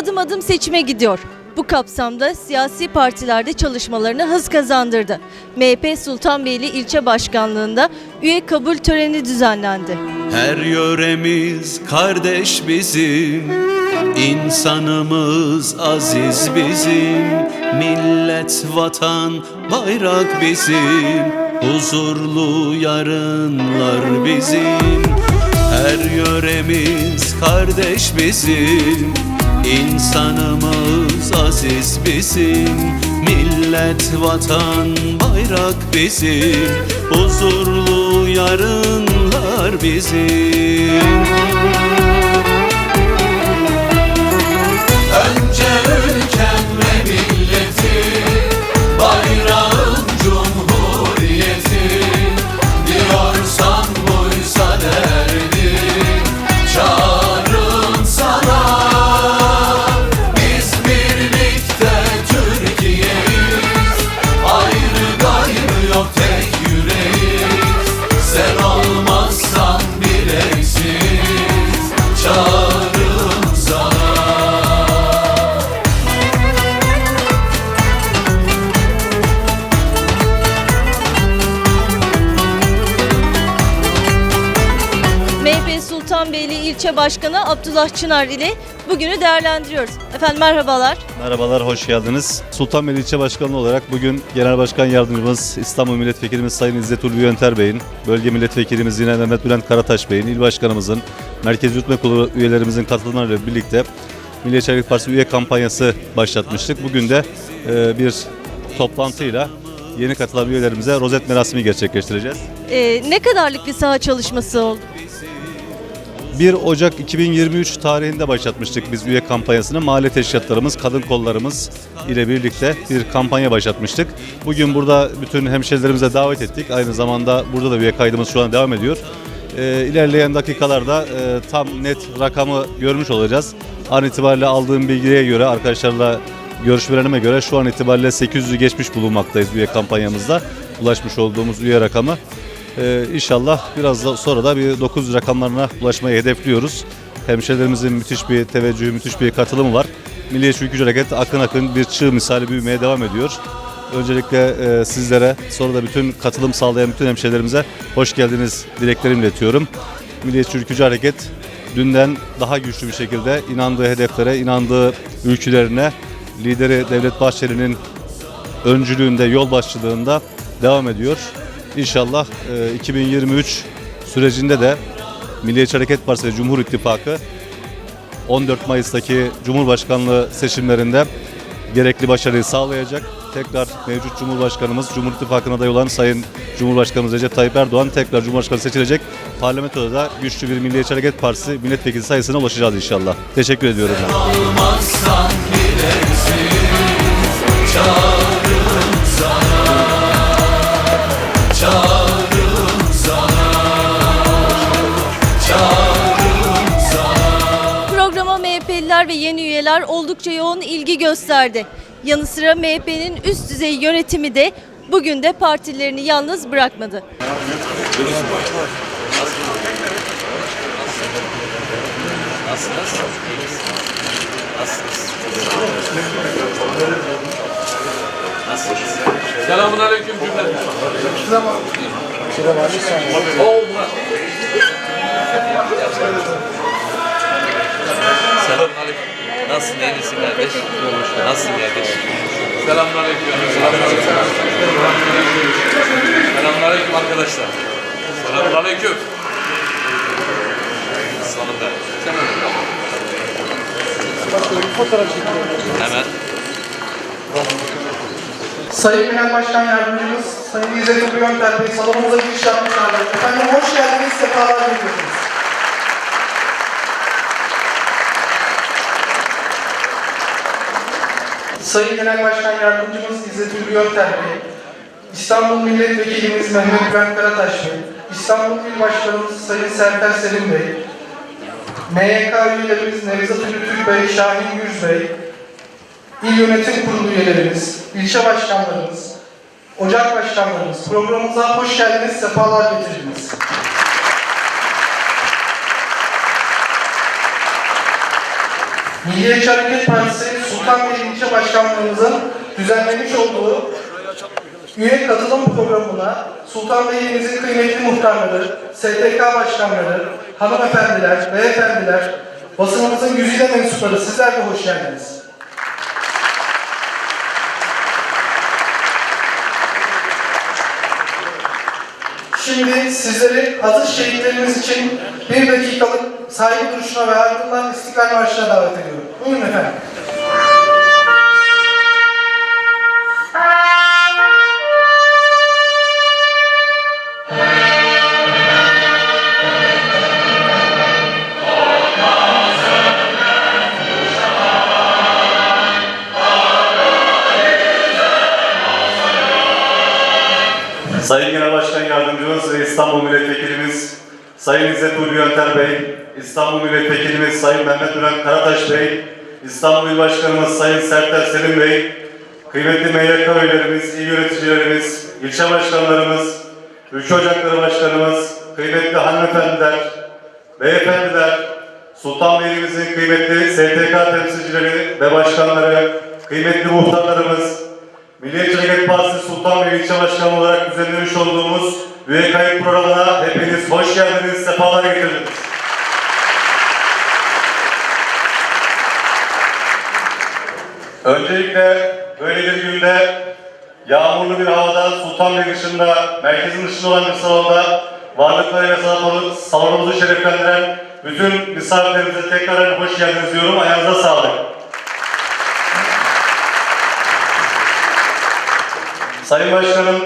Adım adım seçime gidiyor. Bu kapsamda siyasi partilerde çalışmalarını hız kazandırdı. MHP Sultanbeyli ilçe başkanlığında üye kabul töreni düzenlendi. Her yöremiz kardeş bizim İnsanımız aziz bizim Millet, vatan, bayrak bizim Huzurlu yarınlar bizim Her yöremiz kardeş bizim İnsanımız aziz bizim Millet, vatan, bayrak bizim Huzurlu yarınlar bizim İlçe başkanı Abdullah Çınar ile bugünü değerlendiriyoruz. Efendim merhabalar. Merhabalar, hoş geldiniz. Sultanbeyli İlçe Başkanı olarak bugün Genel Başkan Yardımcımız İstanbul Milletvekilimiz Sayın İzzet Ulvi Yönter Bey'in, Bölge Milletvekilimiz yine Mehmet Bülent Karataş Bey'in, İl Başkanımızın, Merkez Yürütme Kurulu üyelerimizin katılımlarıyla birlikte Milliyetçi Hareket Partisi üye kampanyası başlatmıştık. Bugün de e, bir toplantıyla yeni katılan üyelerimize rozet merasimi gerçekleştireceğiz. Ee, ne kadarlık bir saha çalışması oldu? 1 Ocak 2023 tarihinde başlatmıştık biz üye kampanyasını. Mahalle teşkilatlarımız, kadın kollarımız ile birlikte bir kampanya başlatmıştık. Bugün burada bütün hemşerilerimize davet ettik. Aynı zamanda burada da üye kaydımız şu an devam ediyor. Ee, ilerleyen dakikalarda e, tam net rakamı görmüş olacağız. An itibariyle aldığım bilgiye göre arkadaşlarla görüşmelerime göre şu an itibariyle 800'ü geçmiş bulunmaktayız üye kampanyamızda. Ulaşmış olduğumuz üye rakamı. Ee, inşallah biraz da sonra da bir 9 rakamlarına ulaşmayı hedefliyoruz. Hemşehrilerimizin müthiş bir teveccühü, müthiş bir katılımı var. Milliyetçi Ülkücü Hareket akın akın bir çığ misali büyümeye devam ediyor. Öncelikle e, sizlere, sonra da bütün katılım sağlayan bütün hemşehrilerimize hoş geldiniz dileklerimi iletiyorum. Milliyetçi Ülkücü Hareket dünden daha güçlü bir şekilde inandığı hedeflere, inandığı ülkülerine, lideri Devlet Bahçeli'nin öncülüğünde, yol başçılığında devam ediyor. İnşallah e, 2023 sürecinde de Milliyetçi Hareket Partisi ve Cumhur İttifakı 14 Mayıs'taki Cumhurbaşkanlığı seçimlerinde gerekli başarıyı sağlayacak. Tekrar mevcut Cumhurbaşkanımız, Cumhur İttifakı'na aday olan Sayın Cumhurbaşkanımız Recep Tayyip Erdoğan tekrar Cumhurbaşkanı seçilecek. Parlamentoda da güçlü bir Milliyetçi Hareket Partisi milletvekili sayısına ulaşacağız inşallah. Teşekkür ediyorum. Ben. Ve yeni üyeler oldukça yoğun ilgi gösterdi. Yanı sıra MHP'nin üst düzey yönetimi de bugün de partilerini yalnız bırakmadı. Selamun aleyküm cümle. Selamun aleyküm. Nasılsın, iyi misin kardeş? Nasılsın kardeş? Selamun aleyküm. Selamun aleyküm. Selamun aleyküm arkadaşlar. Selamun aleyküm. Hemen. Sayın Genel Başkan Yardımcımız Sayın İzzet Yönter Bey salonumuza giriş yapmışlardır. Efendim hoş geldiniz, sefalar getirdiniz. Sayın Genel Başkan Yardımcımız İzzet Yönter Bey, İstanbul Milletvekilimiz Mehmet Bülent Karataş Bey, İstanbul İl Başkanımız Sayın Serper Selim Bey, MYK üyelerimiz Nevzat Ünlü Türk Bey, Şahin Gürz Bey, İl Yönetim Kurulu üyelerimiz, ilçe başkanlarımız, ocak başkanlarımız, programımıza hoş geldiniz, sefalar getirdiniz. Milliyetçi Hareket Partisi Sultanbeyli İlçe Başkanlığımızın düzenlemiş olduğu üye katılım programına Sultanbeyli'mizin kıymetli muhtarları, STK başkanları, hanımefendiler, beyefendiler, basınımızın güzide mensupları sizler de hoş geldiniz. Şimdi sizleri aziz şehitlerimiz için bir dakikalık saygı duruşuna ve ardından İstiklal Marşı'na davet ediyorum. Buyurun efendim. Sayın Genel Başkan Yardımcımız ve İstanbul Milletvekilimiz Sayın İzzet Ulvi Yönter Bey, İstanbul Milletvekilimiz Sayın Mehmet Bülent Karataş Bey, İstanbul İl Başkanımız Sayın Sertel Selim Bey, kıymetli MYK üyelerimiz, il yöneticilerimiz, ilçe başkanlarımız, ülke ocakları başkanımız, kıymetli hanımefendiler, beyefendiler, Sultanbeyli'mizin kıymetli STK temsilcileri ve başkanları, kıymetli muhtarlarımız, Milliyetçi Hareket Partisi Sultanbeyli İlçe Başkanı olarak düzenlemiş olduğumuz üye kayıt programına hepiniz hoş geldiniz, sefalar getirdiniz. Öncelikle böyle bir günde yağmurlu bir havada Sultanbeyli dışında, merkezin dışında olan bir salonda varlıklarıyla salonu- salonumuzu şereflendiren bütün misafirlerimize tekrar hoş geldiniz diyorum. Ayağınıza sağlık. Sayın Başkanım,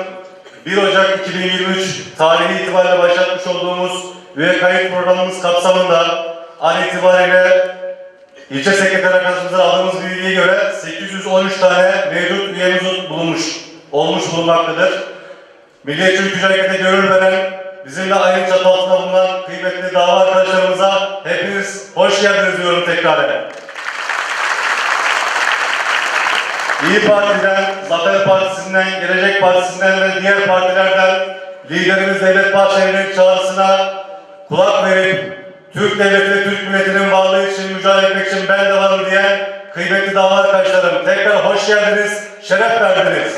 1 Ocak 2023 tarihi itibariyle başlatmış olduğumuz üye kayıt programımız kapsamında an itibariyle ilçe sekreter arkadaşımıza aldığımız bilgiye göre 813 tane mevcut üyemiz bulunmuş, olmuş bulunmaktadır. Milliyetçi Ülkücü Hareket'e gönül veren, bizimle aynı çatı altında bulunan kıymetli dava arkadaşlarımıza hepiniz hoş geldiniz diyorum tekrar. İyi Parti'den, Zafer Partisi'nden, Gelecek Partisi'nden ve diğer partilerden liderimiz Devlet Bahçeli'nin çağrısına kulak verip Türk Devleti ve Türk milletinin varlığı için mücadele etmek için ben de varım diyen kıymetli dava arkadaşlarım tekrar hoş geldiniz, şeref verdiniz.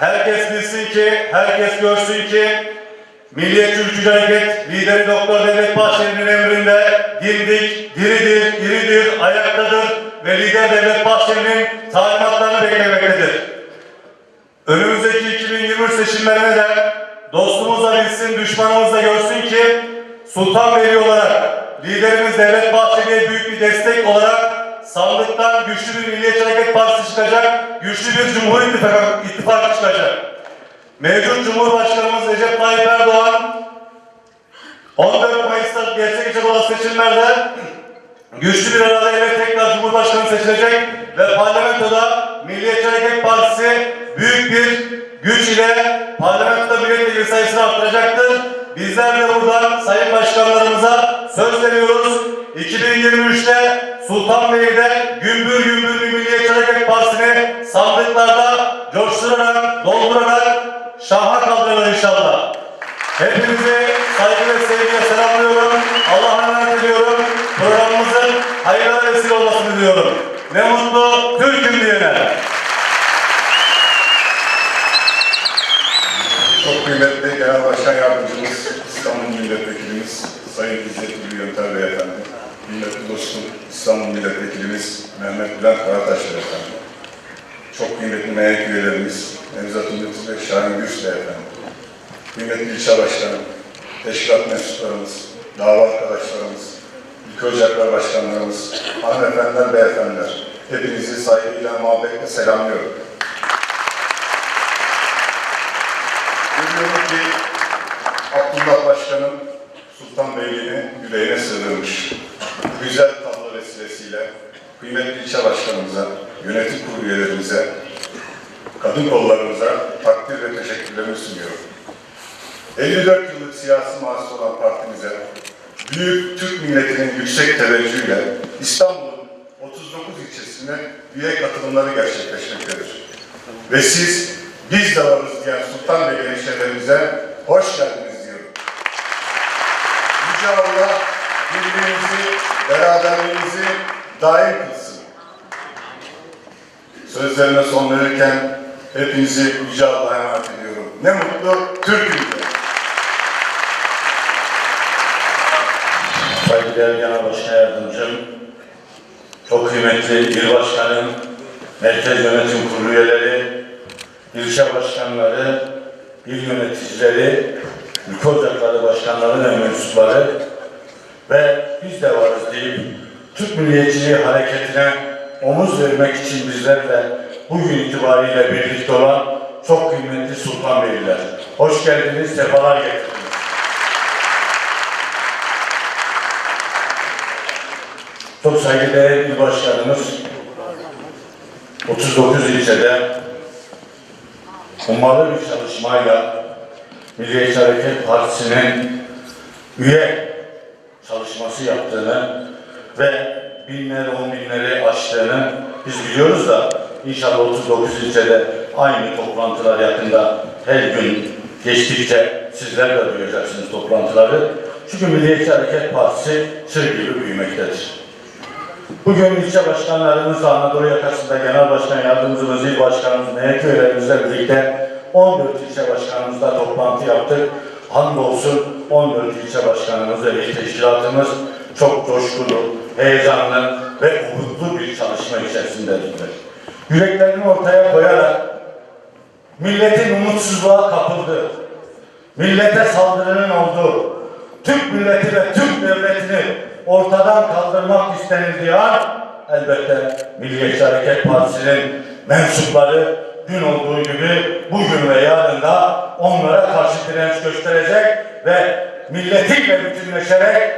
Herkes bilsin ki, herkes görsün ki Milliyetçi Ülkücü Hareket lideri Doktor Devlet Bahçeli'nin emrinde dimdik, diridir, diridir, ayaktadır ve lider Devlet Bahçeli'nin talimatlarını beklemektedir. Önümüzdeki 2023 seçimlerine de dostumuz da bilsin, düşmanımız da görsün ki Sultanbeyli olarak liderimiz Devlet Bahçeli'ye büyük bir destek olarak sandıktan güçlü bir Milliyetçi Hareket Partisi çıkacak, güçlü bir Cumhur İttifakı, ittifakı çıkacak. Mevcut Cumhurbaşkanımız Recep Tayyip Erdoğan 14 Mayıs'ta gerçekleşecek olan seçimlerde güçlü bir iradeyle tekrar Cumhurbaşkanı seçilecek ve parlamentoda Milliyetçi Hareket Partisi büyük bir güç ile parlamentoda milletvekili sayısını arttıracaktır. Bizler de buradan sayın başkanlarımıza söz veriyoruz. 2023'te Sultanbeyli'de gümbür gümbür bir Milliyetçi Hareket Partisi'ni sandıklarda coşturarak, doldurarak şaha kaldırırlar inşallah. Hepinizi saygı ve sevgiyle selamlıyorum. Allah'a emanet ediyorum. Programımızın hayırlara vesile olmasını diliyorum. Ne mutlu Türk'üm diyene. Çok kıymetli Genel Başkan Yardımcımız, İstanbul Milletvekilimiz, Sayın İzzet Ülü Yönter Beyefendi, kıymetli dostum İstanbul Milletvekilimiz Mehmet Bülent Karataş Beyefendi, çok kıymetli MYK üyelerimiz Nevzat Ümit ve Şahin Gürs Beyefendi, kıymetli ilçe başkanım, teşkilat mensuplarımız, dava arkadaşlarımız, ülke ocaklar başkanlarımız, hanımefendiler, beyefendiler, hepinizi saygıyla, muhabbetle selamlıyorum. Görüyorum ki Abdullah Başkanım Sultanbeyli'ni yüreğine sığdırmış. Güzel tablo vesilesiyle kıymetli ilçe başkanımıza, yönetim kurulu üyelerimize, kadın kollarımıza takdir ve teşekkürlerimi sunuyorum. 54 yıllık siyasi mahsus olan partimize büyük Türk milletinin yüksek teveccühüyle İstanbul'un 39 ilçesine üye katılımları gerçekleşmektedir. Ve siz biz de varız diyen Sultanbeyli hemşehrilerimize hoş geldiniz diyorum. Yüce Allah birliğimizi, beraberliğimizi daim kılsın. Sözlerime son verirken hepinizi Yüce Allah'a emanet ediyorum. Ne mutlu Türk'üm. Saygıdeğer Genel Başkan Yardımcım, çok kıymetli il başkanım, merkez yönetim kurulu üyeleri, ilçe başkanları, il yöneticileri, ülke ocakları başkanları ve mensupları ve biz de varız deyip Türk milliyetçiliği hareketine omuz vermek için bizlerle bugün itibariyle birlikte olan çok kıymetli Sultanbeyliler. Hoş geldiniz, sefalar getirdiniz. Çok saygıdeğer il başkanımız 39 ilçede ummalı bir çalışmayla Milliyetçi Hareket Partisi'nin üye çalışması yaptığını ve binleri on binleri aştığını biz biliyoruz da inşallah 39 ilçede aynı toplantılar yakında her gün geçtikçe sizler de duyacaksınız toplantıları. Çünkü Milliyetçi Hareket Partisi sır gibi büyümektedir. Bugün ilçe başkanlarımızla Anadolu yakasında genel başkan yardımcımız, il başkanımız, MHK üyelerimizle birlikte 14 ilçe başkanımızla toplantı yaptık. Hamdolsun 14 ilçe başkanımız ve il teşkilatımız çok coşkulu, heyecanlı ve umutlu bir çalışma içerisindedirler. Yüreklerini ortaya koyarak milletin umutsuzluğa kapıldığı, millete saldırının olduğu, Türk milleti ve Türk devletini ortadan kaldırmak istenildiği an elbette Milliyetçi Hareket Partisi'nin mensupları dün olduğu gibi bugün ve yarın da onlara karşı direnç gösterecek ve milletiyle bütünleşerek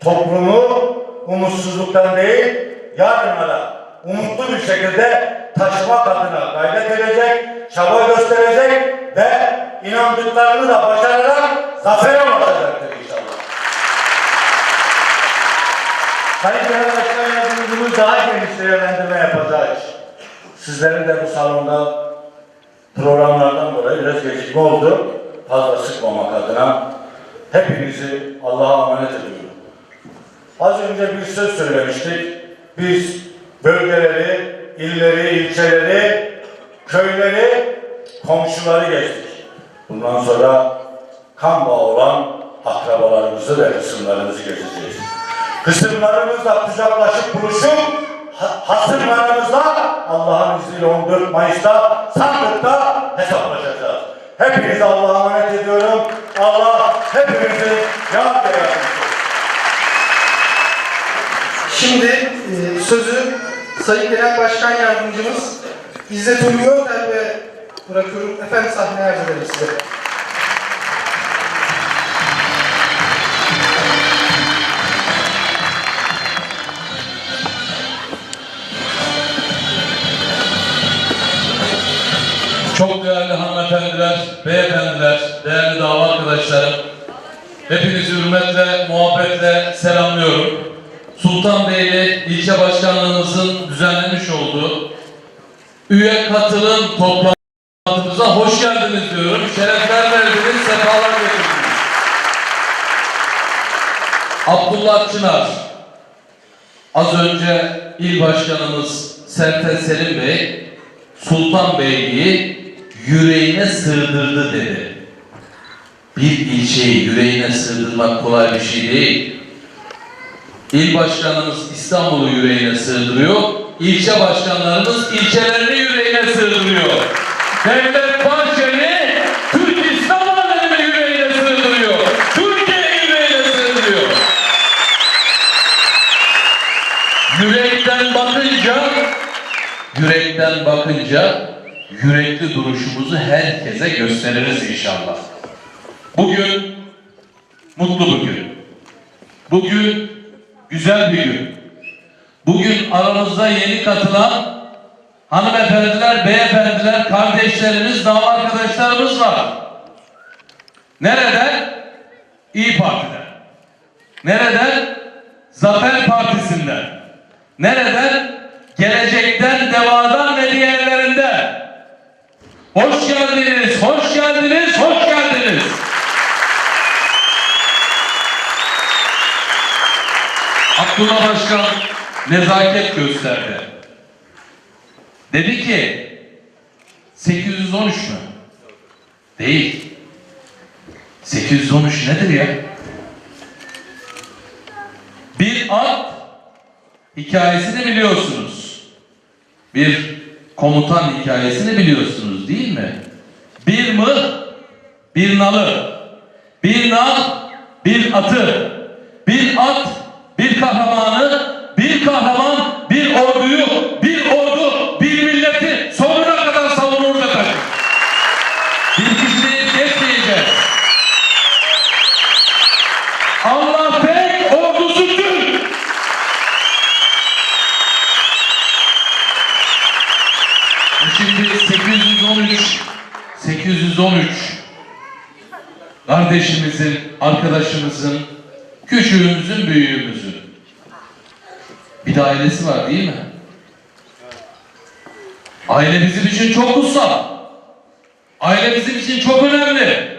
toplumu umutsuzluktan değil yarınlara umutlu bir şekilde taşımak adına gayret edecek, çaba gösterecek ve inandıklarını da başararak zafere ulaşacaktır inşallah. Sayın Genel Başkan Yardımcımız daha geniş değerlendirme yapacak. Sizlerin de bu salonda programlardan dolayı biraz gecikme oldu. Fazla sıkmamak adına hepinizi Allah'a emanet ediyorum. Az önce bir söz söylemiştik. Biz bölgeleri, illeri, ilçeleri, köyleri, komşuları geçtik. Bundan sonra kan bağı olan akrabalarımızı ve kısımlarımızı gezeceğiz. Kısımlarımızla kucaklaşıp buluşup ha- hasımlarımızla Allah'ın izniyle 14 Mayıs'ta sandıkta hesaplaşacağız. Hepinizi Allah'a emanet ediyorum. Allah hepimizi yar ve yardımcı olsun. Şimdi e, sözü Sayın Genel Başkan Yardımcımız İzzet Yöntem ve bırakıyorum. Efendim sahneye arz ederim size. Çok değerli hanımefendiler, beyefendiler, değerli dava arkadaşlarım. Hepinizi hürmetle, muhabbetle selamlıyorum. Sultanbeyli ilçe başkanlığımızın düzenlemiş olduğu üye katılım toplantımıza hoş geldiniz diyorum. Şerefler verdiniz, sefalar getirdiniz. Abdullah Çınar, az önce il başkanımız Sertel Selim Bey, Sultanbeyli'yi yüreğine sığdırdı dedi. Bir ilçeyi yüreğine sığdırmak kolay bir şey değil. İl başkanımız İstanbul'u yüreğine sığdırıyor, ilçe başkanlarımız ilçelerini yüreğine sığdırıyor. Devlet Bahçeli, Türk İslam alemini yüreğine sığdırıyor. Türkiye'yi yüreğine sığdırıyor. Yürekten bakınca yürekten bakınca yürekli duruşumuzu herkese gösteririz inşallah. Bugün mutlu bir gün. Bugün güzel bir gün. Bugün aramızda yeni katılan hanımefendiler, beyefendiler, kardeşlerimiz, dava arkadaşlarımız var. Nereden? İyi Parti'den. Nereden? Zafer Partisi'nden. Nereden? Gelecekten, devadan ve geldiniz, hoş geldiniz. Abdullah Başkan nezaket gösterdi. Dedi ki 813 mü? Değil. 813 nedir ya? Bir at hikayesini biliyorsunuz. Bir komutan hikayesini biliyorsunuz değil mi? Bir mı? Bir nalı. Bir nal, bir atı. Bir at, kahramanı, bir kahraman, bir orduyu, bir ordu, bir milleti sonuna kadar savunur ve taşır. Bir kişiyi geçmeyeceğiz. Allah tek ordusu Türk. Şimdi 813 813 kardeşimizin, arkadaşımızın, küçüğümüzün, büyüğümüzün bir de ailesi var değil mi? Aile bizim için çok kutsal. Aile bizim için çok önemli.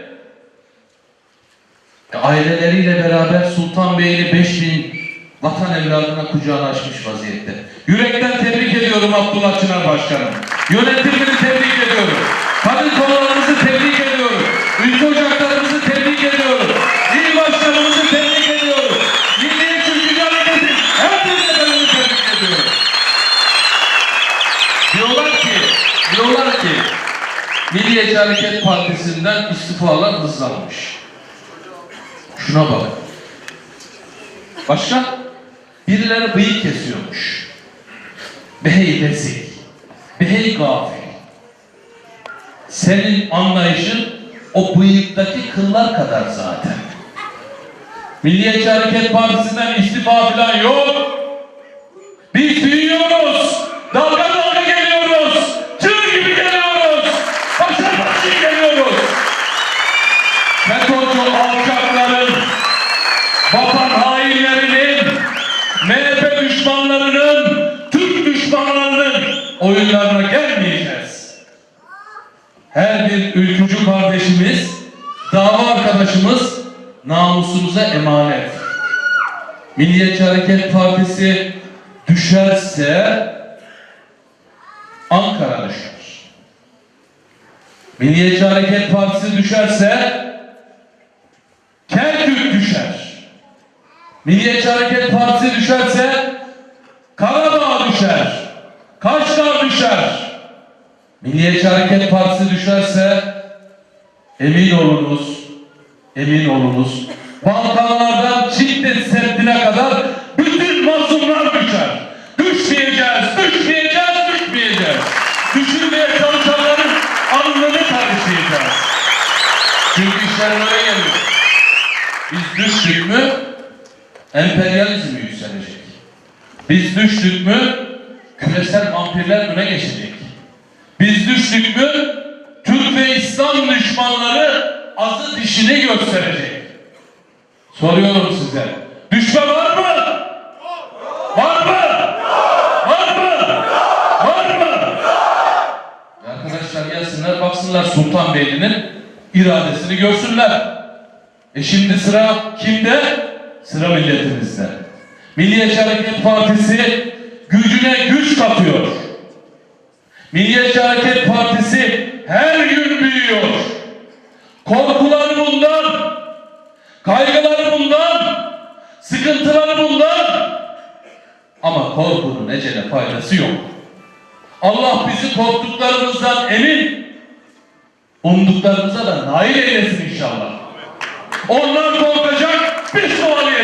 E, Aileleriyle beraber Sultanbeyli 5000 vatan evladına kucağını açmış vaziyette. Yürekten tebrik ediyorum Abdullah Çınar Başkanım. Yönetimini tebrik ediyorum. Kadın konularımızı tebrik ediyorum. Ülke ocaklarımızı tebrik ediyorum. İl başkanımızı tebrik ediyorum. Milliyetçi Ülkücü Hareketi her birine tebrik ediyorum. Diyorlar ki, diyorlar ki Milliyetçi Hareket Partisi'nden istifalar hızlanmış. Şuna bak. Başka? Birileri bıyık kesiyormuş. Behey rezil. Behey gafil. Senin anlayışın o bıyıktaki kıllar kadar zaten. Milliyetçi Hareket Partisi'nden istifa falan yok. Biz büyüyoruz. Dalga Her bir ülkücü kardeşimiz, dava arkadaşımız namusumuza emanet. Milliyetçi Hareket Partisi düşerse Ankara düşer. Milliyetçi Hareket Partisi düşerse Kerkük düşer. Milliyetçi Hareket Partisi düşerse Karadağ düşer. Kaşgar düşer. Milliyetçi Hareket Partisi düşerse emin olunuz, emin olunuz Balkanlardan Çin'de Seddi'ne kadar bütün mazlumlar düşer. Düşmeyeceğiz, düşmeyeceğiz, düşmeyeceğiz. Düşürmeye çalışanların alnını tartışacağız. Çünkü işler öyle geliyor. Biz düştük mü emperyalizm yükselecek. Biz düştük mü küresel vampirler öne geçecek. Biz düştük mü Türk ve İslam düşmanları azı dişini gösterecek. Soruyorum size. Düşman var mı? Var mı? Var mı? Var mı? Arkadaşlar gelsinler baksınlar Sultanbeyli'nin iradesini görsünler. E şimdi sıra kimde? Sıra milletimizde. Milliyetçi Hareket Partisi gücüne güç katıyor. Milliyetçi Hareket Partisi her gün büyüyor. Korkuları bundan, kaygıları bundan, sıkıntıları bundan. Ama korkunun ecele faydası yok. Allah bizi korktuklarımızdan emin, umduklarımıza da nail eylesin inşallah. Onlar korkacak, biz kovalayacağız.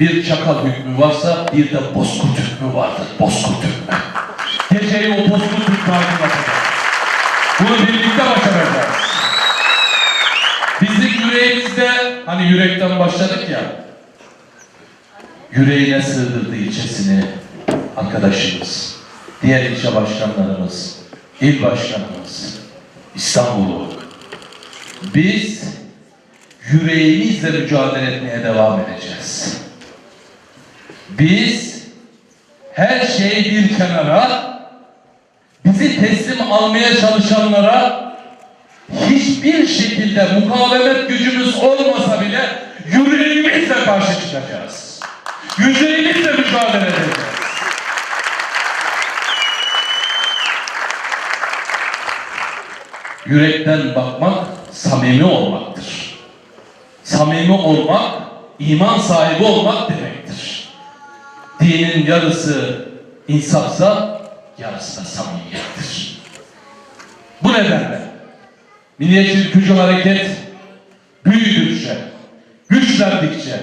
Bir çakal hükmü varsa bir de bozkurt hükmü vardır. Bozkurt hükmü. Geceyi o bozkurt hükmü aydınlatacak. Bunu birlikte başaracağız. Bizim yüreğimizde, hani yürekten başladık ya, yüreğine sığdırdığı ilçesini arkadaşımız, diğer ilçe başkanlarımız, il başkanımız, İstanbul'u biz yüreğimizle mücadele etmeye devam edeceğiz. Biz her şeyi bir kenara bizi teslim almaya çalışanlara hiçbir şekilde mukavemet gücümüz olmasa bile yüreğimizle karşı çıkacağız. Yüreğimizle mücadele edeceğiz. Yürekten bakmak samimi olmaktır. Samimi olmak, iman sahibi olmak demektir. Dinin yarısı insafsa, yarısı da samimiyettir. Bu nedenle Milliyetçi Ülkücü Hareket büyüdükçe, güçlendikçe,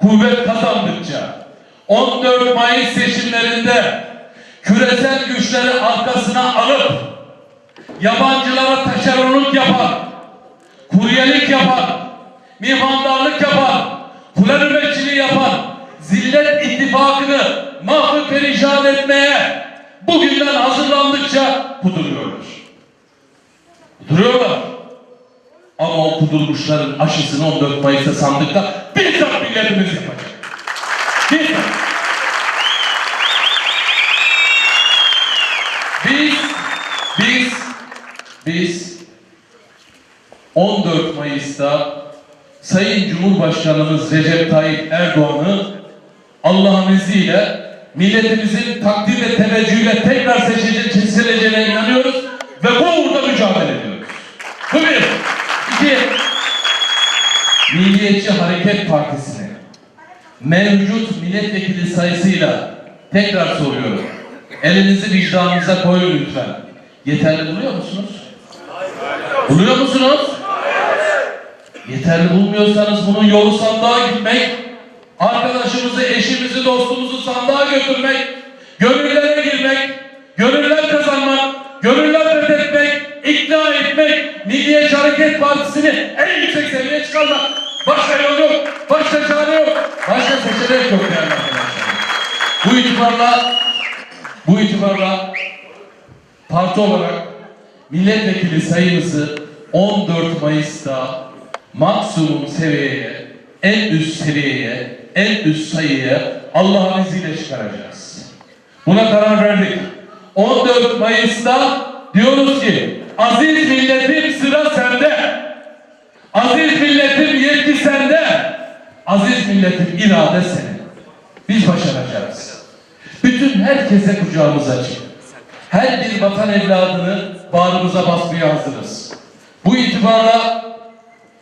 kuvvet kazandıkça 14 Mayıs seçimlerinde küresel güçleri arkasına alıp yabancılara taşeronluk yapan, kuryelik yapan, mihmandarlık yapan, kule nöbetçiliği yapan, zillet ittifakını mahvı perişan etmeye bugünden hazırlandıkça kuduruyorlar. Kuduruyorlar. Ama o kudurmuşların aşısını 14 Mayıs'ta sandıkta bizzat milletimiz yapacak. Bizzat. Biz, biz, biz 14 Mayıs'ta Sayın Cumhurbaşkanımız Recep Tayyip Erdoğan'ı Allah'ın izniyle milletimizin takdir ve teveccühüyle tekrar seçilecek, seçileceğine inanıyoruz ve bu uğurda mücadele ediyoruz. Bu bir. İki, Milliyetçi Hareket Partisi'ni mevcut milletvekili sayısıyla tekrar soruyorum. Elinizi vicdanınıza koyun lütfen. Yeterli buluyor musunuz? Buluyor musunuz? Yeterli bulmuyorsanız bunun yolu sandığa gitmek, dostumuzu sandığa götürmek, gönüllere girmek, gönüller kazanmak, gönüller fethetmek, ikna etmek, Milliyetçi Hareket Partisi'ni en yüksek seviyeye çıkarmak. Başka yol yok, başka çare yok, başka seçenek yok değerli. Bu itibarla, bu itibarla parti olarak milletvekili sayımızı 14 Mayıs'ta maksimum seviyeye, en üst seviyeye, en üst sayıya Allah'ın izniyle çıkaracağız. Buna karar verdik. 14 Mayıs'ta diyoruz ki aziz milletim sıra sende. Aziz milletim yetki sende. Aziz milletim irade senin. Biz başaracağız. Bütün herkese kucağımız açık. Her bir vatan evladını bağrımıza basmaya hazırız. Bu itibarla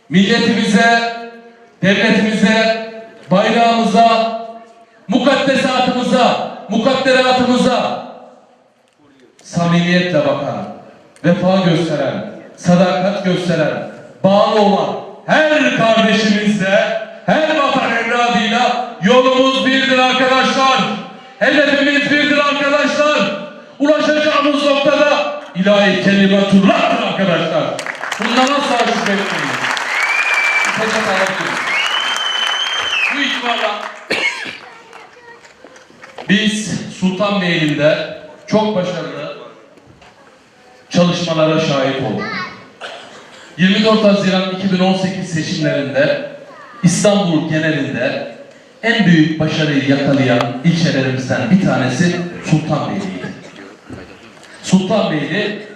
milletimize, devletimize, bayrağımıza, mukaddesatımıza, mukadderatımıza samimiyetle bakan, vefa gösteren, sadakat gösteren, bağlı olan her kardeşimizle, her vatan evladıyla yolumuz birdir arkadaşlar. Hedefimiz birdir arkadaşlar. Ulaşacağımız noktada ilahi kelimatullah'tır arkadaşlar. Bundan asla şüphetmeyin. Teşekkür ederim. İtibarla biz Sultanbeyli'nde çok başarılı çalışmalara şahit olduk. 24 Haziran 2018 seçimlerinde İstanbul genelinde en büyük başarıyı yakalayan ilçelerimizden bir tanesi Sultanbeyli'ydi. Sultanbeyli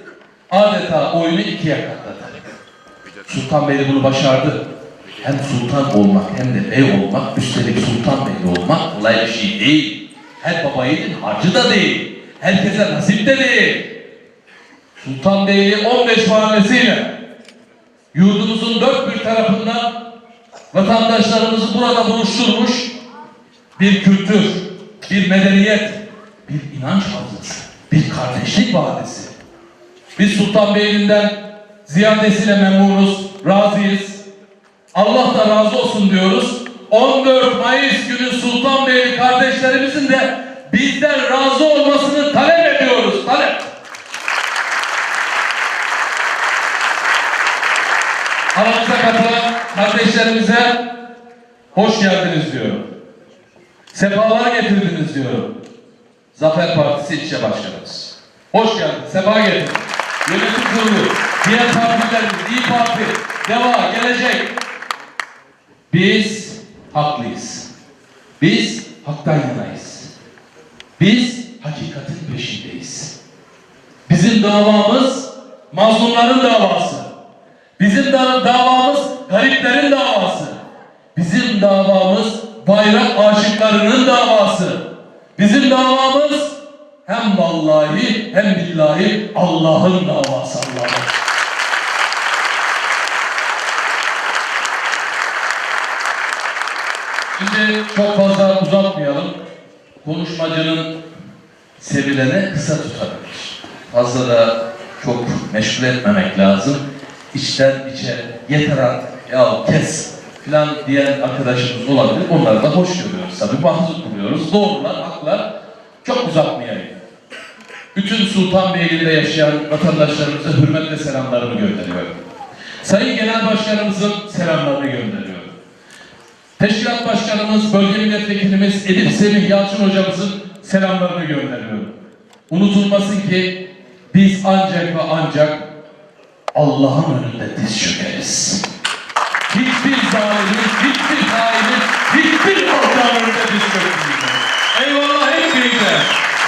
adeta oyunu ikiye katladı. Sultanbeyli bunu başardı. Hem sultan olmak hem de bey olmak, üstelik Sultanbeyli olmak kolay bir şey değil. Her baba yiğidin harcı da değil. Herkese nasip de değil. Sultanbeyli 15 mahallesiyle yurdumuzun dört bir tarafından vatandaşlarımızı burada buluşturmuş bir kültür, bir medeniyet, bir inanç havzası, bir kardeşlik vadisi. Biz Sultanbeyli'nden ziyadesiyle memnunuz, razıyız. Allah da razı olsun diyoruz. 14 Mayıs günü Sultanbeyli kardeşlerimizin de bizden razı olmasını talep ediyoruz. Talep. Aramıza katılan kardeşlerimize hoş geldiniz diyorum. Sefalar getirdiniz diyorum. Zafer Partisi ilçe başkanımız. Hoş geldin, sefa getirdin. Yönetim kurulu, diğer partilerimiz, İyi Parti, Deva, Gelecek. Biz haklıyız. Biz haktan yanayız. Biz hakikatin peşindeyiz. Bizim davamız mazlumların davası. Bizim da davamız gariplerin davası. Bizim davamız bayrak aşıklarının davası. Bizim davamız hem vallahi hem billahi Allah'ın davası Allah'ın. Şimdi çok fazla uzatmayalım. Konuşmacının sevilene kısa tutabilir. Fazla da çok meşgul etmemek lazım. İçten içe yeter artık ya kes filan diyen arkadaşımız olabilir. Onları da hoş görüyoruz tabii. Mahzun buluyoruz. Doğrular, haklar. Çok uzatmayayım. Bütün Sultanbeyli'de yaşayan vatandaşlarımıza hürmetle selamlarımı gönderiyorum. Sayın Genel Başkanımızın selamlarını gönderiyorum. Teşkilat Başkanımız, Bölge Milletvekilimiz Elif Semih Yalçın Hocamızın selamlarını gönderiyorum. Unutulmasın ki biz ancak ve ancak Allah'ın önünde diz çökeriz. Hiçbir zalimin, hiçbir hainin, hiçbir alçağın önünde diz çökmeyeceğiz. Eyvallah hepinize.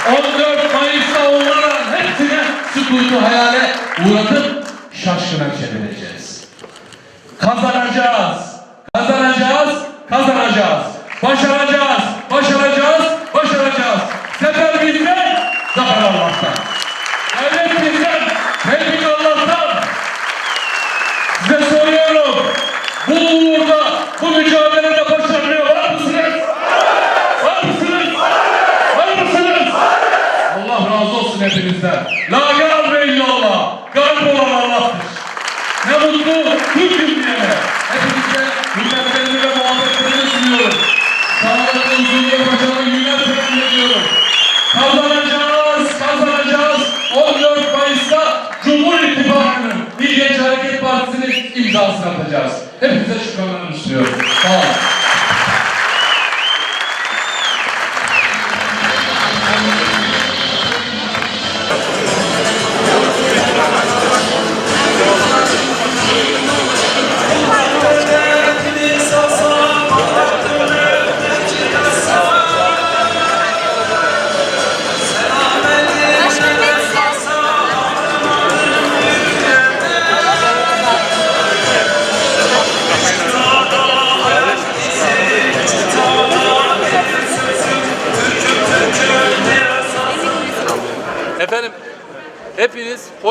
14 Mayıs'ta onların hepsine sükutu hayale uğratıp şaşkına çevireceğiz. Kazanacağız. Kazanacağız. Başaracağız.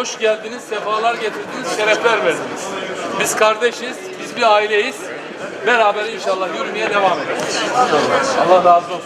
Hoş geldiniz, sefalar getirdiniz, şerefler verdiniz. Biz kardeşiz, biz bir aileyiz. Beraber inşallah yürümeye devam ederiz. Allah razı olsun.